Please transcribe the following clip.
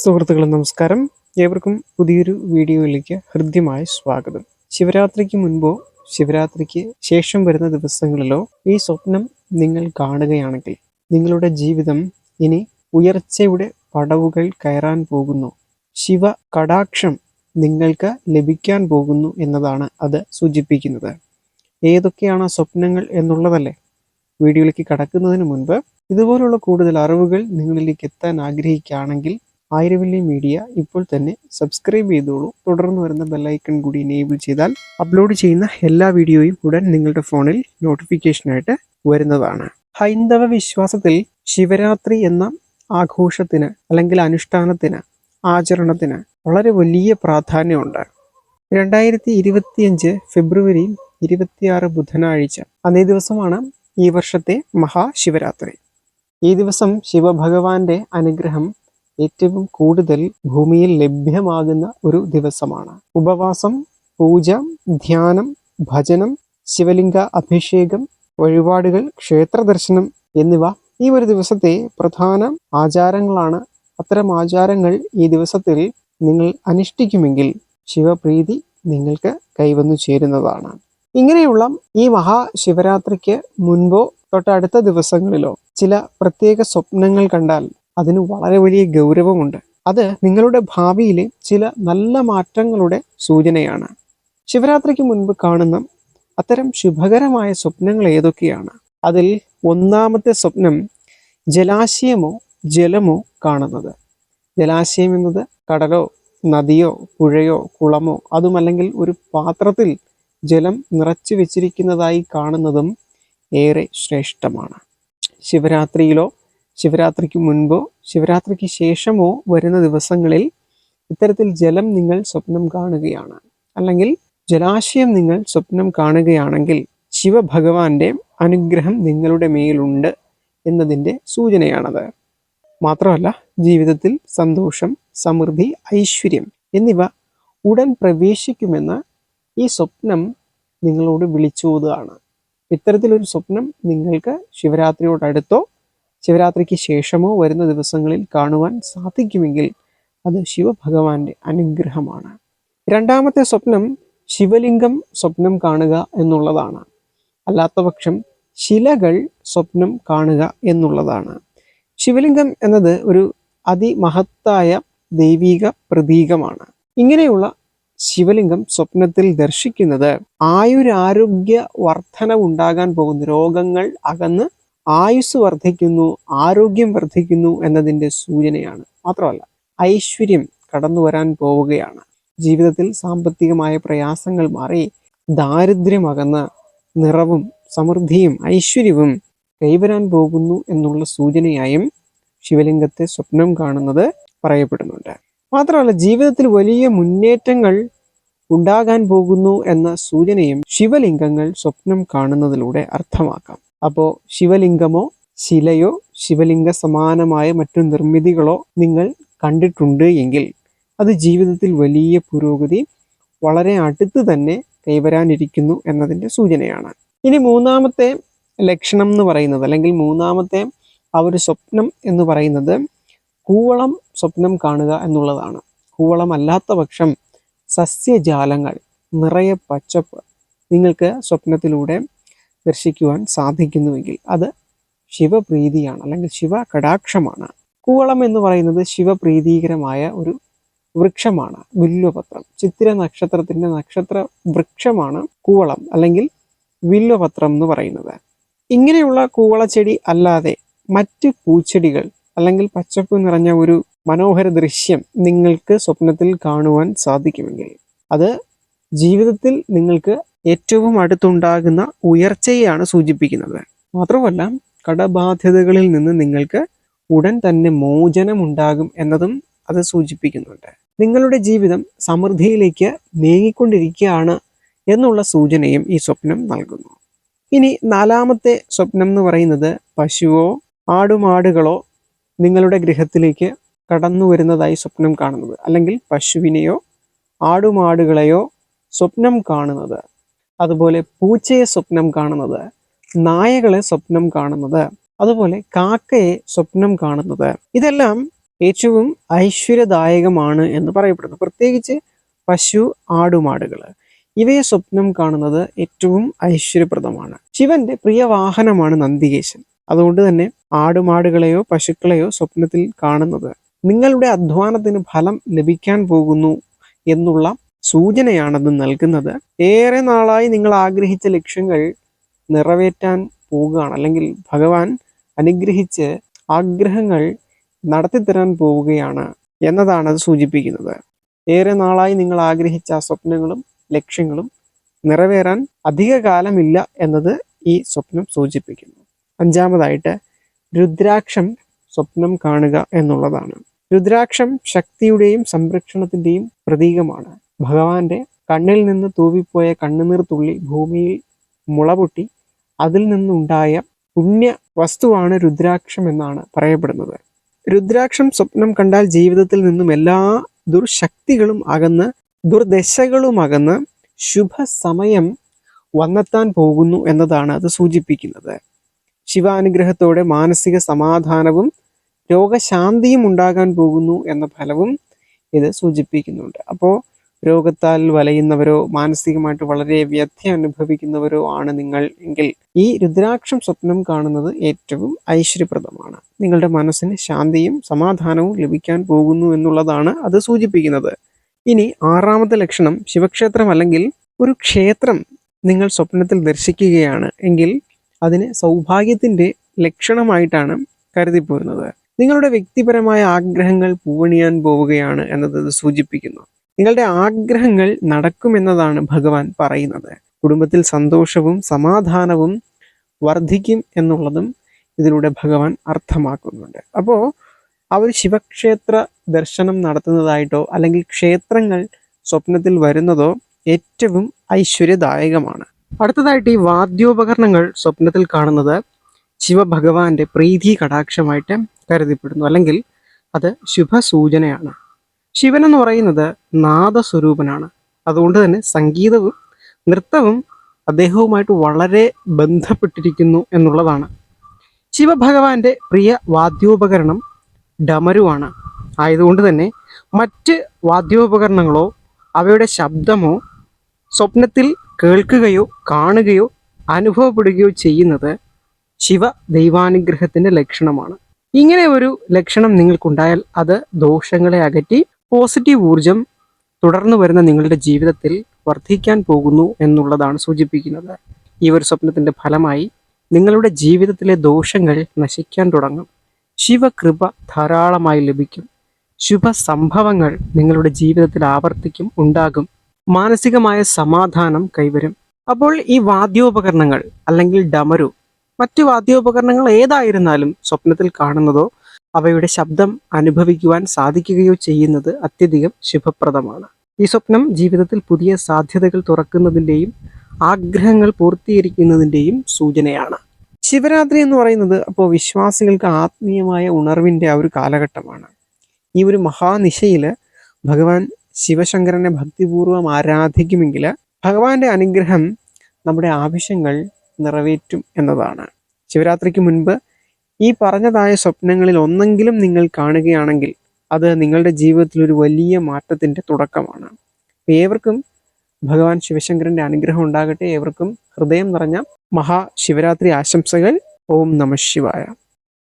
സുഹൃത്തുക്കളെ നമസ്കാരം. ഏവർക്കും പുതിയൊരു വീഡിയോയിലേക്ക് ഹൃദ്യമായ സ്വാഗതം. ശിവരാത്രിക്ക് മുൻപോ ശിവരാത്രിക്ക് ശേഷം വരുന്ന ദിവസങ്ങളിലോ ഈ സ്വപ്നം നിങ്ങൾ കാണുകയാണെങ്കിൽ നിങ്ങളുടെ ജീവിതം ഇനി ഉയർച്ചയുടെ പടവുകൾ കയറാൻ പോകുന്നു. ശിവ കടാക്ഷം നിങ്ങൾക്ക് ലഭിക്കാൻ പോകുന്നു എന്നതാണ് അത് സൂചിപ്പിക്കുന്നത്. ഏതൊക്കെയാണ് സ്വപ്നങ്ങൾ എന്നുള്ളതല്ലേ? വീഡിയോയിലേക്ക് കടക്കുന്നതിന് മുൻപ് ഇതുപോലുള്ള കൂടുതൽ അറിവുകൾ നിങ്ങളിലേക്ക് എത്താൻ ആഗ്രഹിക്കുകയാണെങ്കിൽ ആയിരവല്ലി മീഡിയ ഇപ്പോൾ തന്നെ സബ്സ്ക്രൈബ് ചെയ്തോളൂ. തുടർന്ന് വരുന്ന ബെല്ലൈക്കൺ കൂടി എനേബിൾ ചെയ്താൽ അപ്ലോഡ് ചെയ്യുന്ന എല്ലാ വീഡിയോയും ഉടൻ നിങ്ങളുടെ ഫോണിൽ നോട്ടിഫിക്കേഷനായിട്ട് വരുന്നതാണ്. ഹൈന്ദവ വിശ്വാസത്തിൽ ശിവരാത്രി എന്ന ആഘോഷത്തിന് അല്ലെങ്കിൽ അനുഷ്ഠാനത്തിന് ആചരണത്തിന് വളരെ വലിയ പ്രാധാന്യമുണ്ട്. രണ്ടായിരത്തി ഇരുപത്തിയഞ്ച് ഫെബ്രുവരി ഇരുപത്തിയാറ് ബുധനാഴ്ച അന്നേ ദിവസമാണ് ഈ വർഷത്തെ മഹാശിവരാത്രി. ഈ ദിവസം ശിവഭഗവാന്റെ അനുഗ്രഹം ഏറ്റവും കൂടുതൽ ഭൂമിയിൽ ലഭ്യമാകുന്ന ഒരു ദിവസമാണ്. ഉപവാസം പൂജ ധ്യാനം ഭജനം ശിവലിംഗ അഭിഷേകം വഴിപാടുകൾ ക്ഷേത്ര ദർശനം എന്നിവ ഈ ഒരു ദിവസത്തെ പ്രധാന ആചാരങ്ങളാണ്. അത്തരം ആചാരങ്ങൾ ഈ ദിവസത്തിൽ നിങ്ങൾ അനുഷ്ഠിക്കുമെങ്കിൽ ശിവപ്രീതി നിങ്ങൾക്ക് കൈവന്നു ചേരുന്നതാണ്. ഇങ്ങനെയുള്ള ഈ മഹാശിവരാത്രിക്ക് മുൻപോ തൊട്ടടുത്ത ദിവസങ്ങളിലോ ചില പ്രത്യേക സ്വപ്നങ്ങൾ കണ്ടാൽ അതിന് വളരെ വലിയ ഗൗരവമുണ്ട്. അത് നിങ്ങളുടെ ഭാവിയിലെ ചില നല്ല മാറ്റങ്ങളുടെ സൂചനയാണ്. ശിവരാത്രിക്ക് മുൻപ് കാണുന്ന അത്തരം ശുഭകരമായ സ്വപ്നങ്ങൾ ഏതൊക്കെയാണ്? അതിൽ ഒന്നാമത്തെ സ്വപ്നം ജലാശയമോ ജലമോ കാണുന്നത്. ജലാശയം എന്നത് കടലോ നദിയോ പുഴയോ കുളമോ അതുമല്ലെങ്കിൽ ഒരു പാത്രത്തിൽ ജലം നിറച്ചു വെച്ചിരിക്കുന്നതായി കാണുന്നതും ഏറെ ശ്രേഷ്ഠമാണ്. ശിവരാത്രിയിലോ ശിവരാത്രിക്ക് മുൻപോ ശിവരാത്രിക്ക് ശേഷമോ വരുന്ന ദിവസങ്ങളിൽ ഇത്തരത്തിൽ ജലം നിങ്ങൾ സ്വപ്നം കാണുകയാണ്. അല്ലെങ്കിൽ ജലാശയം നിങ്ങൾ സ്വപ്നം കാണുകയാണെങ്കിൽ ശിവഭഗവാന്റെ അനുഗ്രഹം നിങ്ങളുടെ മേലുണ്ട് എന്നതിന്റെ സൂചനയാണത്. മാത്രമല്ല ജീവിതത്തിൽ സന്തോഷം സമൃദ്ധി ഐശ്വര്യം എന്നിവ ഉടൻ പ്രവേശിക്കുമെന്ന് ഈ സ്വപ്നം നിങ്ങളോട് വിളിച്ചോതുകയാണ്. ഇത്തരത്തിലൊരു സ്വപ്നം നിങ്ങൾക്ക് ശിവരാത്രിയോടടുത്തോ ശിവരാത്രിക്ക് ശേഷമോ വരുന്ന ദിവസങ്ങളിൽ കാണുവാൻ സാധിക്കുമെങ്കിൽ അത് ശിവഭഗവാന്റെ അനുഗ്രഹമാണ്. രണ്ടാമത്തെ സ്വപ്നം ശിവലിംഗം സ്വപ്നം കാണുക എന്നുള്ളതാണ്. അല്ലാത്തപക്ഷം ശിലകൾ സ്വപ്നം കാണുക എന്നുള്ളതാണ്. ശിവലിംഗം എന്നത് ഒരു അതിമഹത്തായ ദൈവിക പ്രതീകമാണ്. ഇങ്ങനെയുള്ള ശിവലിംഗം സ്വപ്നത്തിൽ ദർശിക്കുന്നത് ആയുരാരോഗ്യ വർധനവുണ്ടാകാൻ പോകുന്ന രോഗങ്ങൾ അകന്ന് ആയുസ് വർദ്ധിക്കുന്നു ആരോഗ്യം വർദ്ധിക്കുന്നു എന്നതിന്റെ സൂചനയാണ്. മാത്രമല്ല ഐശ്വര്യം കടന്നു വരാൻ പോവുകയാണ്. ജീവിതത്തിൽ സാമ്പത്തികമായ പ്രയാസങ്ങൾ മാറി ദാരിദ്ര്യമകന്ന് നിറവും സമൃദ്ധിയും ഐശ്വര്യവും കൈവരാൻ പോകുന്നു എന്നുള്ള സൂചനയായും ശിവലിംഗത്തെ സ്വപ്നം കാണുന്നത് പറയപ്പെടുന്നുണ്ട്. മാത്രമല്ല ജീവിതത്തിൽ വലിയ മുന്നേറ്റങ്ങൾ ഉണ്ടാകാൻ പോകുന്നു എന്ന സൂചനയും ശിവലിംഗങ്ങൾ സ്വപ്നം കാണുന്നതിലൂടെ അർത്ഥമാക്കാം. അപ്പോൾ ശിവലിംഗമോ ശിലയോ ശിവലിംഗ സമാനമായ മറ്റു നിർമ്മിതികളോ നിങ്ങൾ കണ്ടിട്ടുണ്ട് എങ്കിൽ അത് ജീവിതത്തിൽ വലിയ പുരോഗതി വളരെ അടുത്ത് തന്നെ കൈവരാനിരിക്കുന്നു എന്നതിന്റെ സൂചനയാണ്. ഇനി മൂന്നാമത്തെ ലക്ഷണം എന്ന് പറയുന്നത് അല്ലെങ്കിൽ മൂന്നാമത്തെ ആ ഒരു സ്വപ്നം എന്ന് പറയുന്നത് കൂവളം സ്വപ്നം കാണുക എന്നുള്ളതാണ്. കൂവളം അല്ലാത്ത പക്ഷം സസ്യജാലങ്ങൾ നിറയെ പച്ചപ്പ് നിങ്ങൾക്ക് സ്വപ്നത്തിലൂടെ ദർശിക്കുവാൻ സാധിക്കുന്നുവെങ്കിൽ അത് ശിവപ്രീതിയാണ് അല്ലെങ്കിൽ ശിവ കടാക്ഷമാണ് കൂവളം എന്ന് പറയുന്നത് ശിവപ്രീതികരമായ ഒരു വൃക്ഷമാണ് വില്വപത്രം ചിത്തിര നക്ഷത്രത്തിന്റെ നക്ഷത്ര വൃക്ഷമാണ് കൂവളം അല്ലെങ്കിൽ വില്വപത്രം എന്ന് പറയുന്നത്. ഇങ്ങനെയുള്ള കൂവളച്ചെടി അല്ലാതെ മറ്റ് പൂച്ചെടികൾ അല്ലെങ്കിൽ പച്ചപ്പ് നിറഞ്ഞ ഒരു മനോഹര ദൃശ്യം നിങ്ങൾക്ക് സ്വപ്നത്തിൽ കാണുവാൻ സാധിക്കുമെങ്കിൽ അത് ജീവിതത്തിൽ നിങ്ങൾക്ക് ഏറ്റവും അടുത്തുണ്ടാകുന്ന ഉയർച്ചയെയാണ് സൂചിപ്പിക്കുന്നത്. മാത്രമല്ല കടബാധ്യതകളിൽ നിന്ന് നിങ്ങൾക്ക് ഉടൻ തന്നെ മോചനം ഉണ്ടാകും എന്നതും അത് സൂചിപ്പിക്കുന്നുണ്ട്. നിങ്ങളുടെ ജീവിതം സമൃദ്ധിയിലേക്ക് നീങ്ങിക്കൊണ്ടിരിക്കുകയാണ് എന്നുള്ള സൂചനയും ഈ സ്വപ്നം നൽകുന്നു. ഇനി നാലാമത്തെ സ്വപ്നം എന്ന് പറയുന്നത് പശുവോ ആടുമാടുകളോ നിങ്ങളുടെ ഗൃഹത്തിലേക്ക് കടന്നു വരുന്നതായി സ്വപ്നം കാണുന്നത് അല്ലെങ്കിൽ പശുവിനെയോ ആടുമാടുകളെയോ സ്വപ്നം കാണുന്നത്. അതുപോലെ പൂച്ചയെ സ്വപ്നം കാണുന്നത് നായകളെ സ്വപ്നം കാണുന്നത് അതുപോലെ കാക്കയെ സ്വപ്നം കാണുന്നത്. ഇതെല്ലാം ഏറ്റവും ഐശ്വര്യദായകമാണ് എന്ന് പറയപ്പെടുന്നു. പ്രത്യേകിച്ച് പശു ആടുമാടുകൾ. ഇവയെ സ്വപ്നം കാണുന്നത് ഏറ്റവും ഐശ്വര്യപ്രദമാണ്. ശിവന്റെ പ്രിയ വാഹനമാണ് നന്ദികേശൻ. അതുകൊണ്ട് തന്നെ ആടുമാടുകളെയോ പശുക്കളെയോ സ്വപ്നത്തിൽ കാണുന്നത് നിങ്ങളുടെ അധ്വാനത്തിന് ഫലം ലഭിക്കാൻ പോകുന്നു എന്നുള്ള സൂചനയാണത് നൽകുന്നത്. ഏറെ നാളായി നിങ്ങൾ ആഗ്രഹിച്ച ലക്ഷ്യങ്ങൾ നിറവേറ്റാൻ പോവുകയാണ്. അല്ലെങ്കിൽ ഭഗവാൻ അനുഗ്രഹിച്ച് ആഗ്രഹങ്ങൾ നടത്തിത്തരാൻ പോവുകയാണ് എന്നതാണ് അത് സൂചിപ്പിക്കുന്നത്. ഏറെ നാളായി നിങ്ങൾ ആഗ്രഹിച്ച സ്വപ്നങ്ങളും ലക്ഷ്യങ്ങളും നിറവേറാൻ അധിക കാലമില്ല എന്നത് ഈ സ്വപ്നം സൂചിപ്പിക്കുന്നു. അഞ്ചാമതായിട്ട് രുദ്രാക്ഷം സ്വപ്നം കാണുക എന്നുള്ളതാണ്. രുദ്രാക്ഷം ശക്തിയുടെയും സംരക്ഷണത്തിന്റെയും പ്രതീകമാണ്. ഭഗവാന്റെ കണ്ണിൽ നിന്ന് തൂവിപ്പോയ കണ്ണുനീർ തുള്ളി ഭൂമിയിൽ മുളപൊട്ടി അതിൽ നിന്നുണ്ടായ പുണ്യ വസ്തുവാണ് രുദ്രാക്ഷം എന്നാണ് പറയപ്പെടുന്നത്. രുദ്രാക്ഷം സ്വപ്നം കണ്ടാൽ ജീവിതത്തിൽ നിന്നും എല്ലാ ദുർശക്തികളും അകന്ന് ദുർദശകളും അകന്ന് ശുഭസമയം വന്നെത്താൻ പോകുന്നു എന്നതാണ് അത് സൂചിപ്പിക്കുന്നത്. ശിവാനുഗ്രഹത്തോടെ മാനസിക സമാധാനവും രോഗശാന്തിയും ഉണ്ടാകാൻ പോകുന്നു എന്ന ഫലവും ഇത് സൂചിപ്പിക്കുന്നുണ്ട്. അപ്പോൾ രോഗത്താൽ വലയുന്നവരോ മാനസികമായിട്ട് വളരെ വ്യഥ അനുഭവിക്കുന്നവരോ ആണ് നിങ്ങൾ എങ്കിൽ ഈ രുദ്രാക്ഷം സ്വപ്നം കാണുന്നത് ഏറ്റവും ഐശ്വര്യപ്രദമാണ്. നിങ്ങളുടെ മനസ്സിന് ശാന്തിയും സമാധാനവും ലഭിക്കാൻ പോകുന്നു എന്നുള്ളതാണ് അത് സൂചിപ്പിക്കുന്നത്. ഇനി ആറാമത്തെ ലക്ഷണം ശിവക്ഷേത്രം അല്ലെങ്കിൽ ഒരു ക്ഷേത്രം നിങ്ങൾ സ്വപ്നത്തിൽ ദർശിക്കുകയാണ് എങ്കിൽ അതിന് സൗഭാഗ്യത്തിന്റെ ലക്ഷണമായിട്ടാണ് കരുതിപ്പോരുന്നത്. നിങ്ങളുടെ വ്യക്തിപരമായ ആഗ്രഹങ്ങൾ പൂവണിയാൻ പോവുകയാണ് എന്നത് സൂചിപ്പിക്കുന്നു. നിങ്ങളുടെ ആഗ്രഹങ്ങൾ നടക്കുമെന്നതാണ് ഭഗവാൻ പറയുന്നത്. കുടുംബത്തിൽ സന്തോഷവും സമാധാനവും വർദ്ധിക്കും എന്നുള്ളതും ഇതിലൂടെ ഭഗവാൻ അർത്ഥമാക്കുന്നുണ്ട്. അപ്പോൾ അവർ ശിവക്ഷേത്ര ദർശനം നടത്തുന്നതായിട്ടോ അല്ലെങ്കിൽ ക്ഷേത്രങ്ങൾ സ്വപ്നത്തിൽ വരുന്നതോ ഏറ്റവും ഐശ്വര്യദായകമാണ്. അടുത്തതായിട്ട് ഈ വാദ്യോപകരണങ്ങൾ സ്വപ്നത്തിൽ കാണുന്നത് ശിവഭഗവാന്റെ പ്രീതി കടാക്ഷമായിട്ട് കരുതപ്പെടുന്നു. അല്ലെങ്കിൽ അത് ശുഭസൂചനയാണ്. ശിവൻ എന്ന് പറയുന്നത് നാദസ്വരൂപനാണ്. അതുകൊണ്ട് തന്നെ സംഗീതവും നൃത്തവും അദ്ദേഹവുമായിട്ട് വളരെ ബന്ധപ്പെട്ടിരിക്കുന്നു എന്നുള്ളതാണ്. ശിവഭഗവാന്റെ പ്രിയ വാദ്യോപകരണം ഡമരുവാണ്. ആയതുകൊണ്ട് തന്നെ മറ്റ് വാദ്യോപകരണങ്ങളോ അവയുടെ ശബ്ദമോ സ്വപ്നത്തിൽ കേൾക്കുകയോ കാണുകയോ അനുഭവപ്പെടുകയോ ചെയ്യുന്നത് ശിവ ദൈവാനുഗ്രഹത്തിന്റെ ലക്ഷണമാണ്. ഇങ്ങനെ ഒരു ലക്ഷണം നിങ്ങൾക്കുണ്ടായാൽ അത് ദോഷങ്ങളെ അകറ്റി പോസിറ്റീവ് ഊർജം തുടർന്നു വരുന്ന നിങ്ങളുടെ ജീവിതത്തിൽ വർദ്ധിക്കാൻ പോകുന്നു എന്നുള്ളതാണ് സൂചിപ്പിക്കുന്നത്. ഈ ഒരു സ്വപ്നത്തിന്റെ ഫലമായി നിങ്ങളുടെ ജീവിതത്തിലെ ദോഷങ്ങൾ നശിക്കാൻ തുടങ്ങും. ശിവകൃപ ധാരാളമായി ലഭിക്കും. ശുഭ സംഭവങ്ങൾ നിങ്ങളുടെ ജീവിതത്തിൽ ആവർത്തിക്കും ഉണ്ടാകും. മാനസികമായ സമാധാനം കൈവരും. അപ്പോൾ ഈ വാദ്യോപകരണങ്ങൾ അല്ലെങ്കിൽ ഡമരു മറ്റു വാദ്യോപകരണങ്ങൾ ഏതായിരുന്നാലും സ്വപ്നത്തിൽ കാണുന്നതോ അവയുടെ ശബ്ദം അനുഭവിക്കുവാൻ സാധിക്കുകയോ ചെയ്യുന്നത് അത്യധികം ശുഭപ്രദമാണ്. ഈ സ്വപ്നം ജീവിതത്തിൽ പുതിയ സാധ്യതകൾ തുറക്കുന്നതിന്റെയും ആഗ്രഹങ്ങൾ പൂർത്തീകരിക്കുന്നതിന്റെയും സൂചനയാണ്. ശിവരാത്രി എന്ന് പറയുന്നത് അപ്പോൾ വിശ്വാസികൾക്ക് ആത്മീയമായ ഉണർവിന്റെ ആ ഒരു കാലഘട്ടമാണ്. ഈ ഒരു മഹാനിശയിൽ ഭഗവാൻ ശിവശങ്കരനെ ഭക്തിപൂർവം ആരാധിക്കുമെങ്കിൽ ഭഗവാന്റെ അനുഗ്രഹം നമ്മുടെ ആവശ്യങ്ങൾ നിറവേറ്റും എന്നതാണ്. ശിവരാത്രിക്ക് മുൻപ് ഈ പറഞ്ഞതായ സ്വപ്നങ്ങളിൽ ഒന്നെങ്കിലും നിങ്ങൾ കാണുകയാണെങ്കിൽ അത് നിങ്ങളുടെ ജീവിതത്തിൽ ഒരു വലിയ മാറ്റത്തിന്റെ തുടക്കമാണ്. ഏവർക്കും ഭഗവാൻ ശിവശങ്കരന്റെ അനുഗ്രഹം ഉണ്ടാകട്ടെ. ഏവർക്കും ഹൃദയം നിറഞ്ഞ മഹാശിവരാത്രി ആശംസകൾ. ഓം നമ ശിവായ.